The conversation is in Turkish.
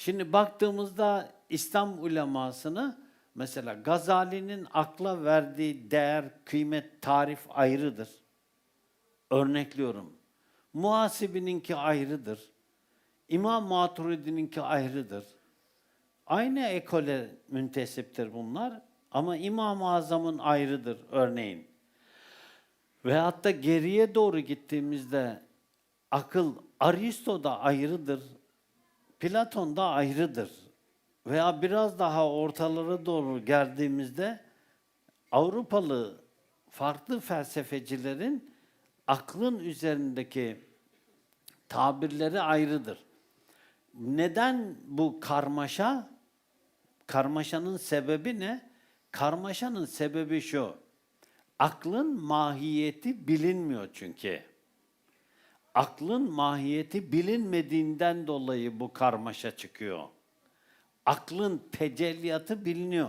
Şimdi baktığımızda İslam ulemasını mesela Gazali'nin akla verdiği değer, kıymet, tarif ayrıdır. Örnekliyorum. Muhasibininki ayrıdır. İmam Maturidi'ninki ayrıdır. Aynı ekole müntesiptir bunlar ama İmam-ı Azam'ın ayrıdır örneğin. Veyahut da geriye doğru gittiğimizde akıl Aristo'da ayrıdır, Platon'da ayrıdır. Veya biraz daha ortalara doğru geldiğimizde Avrupalı farklı felsefecilerin aklın üzerindeki tabirleri ayrıdır. Neden bu karmaşa? Karmaşanın sebebi ne? Karmaşanın sebebi şu. Aklın mahiyeti bilinmiyor çünkü. Aklın mahiyeti bilinmediğinden dolayı bu karmaşa çıkıyor. Aklın tecelliyatı biliniyor.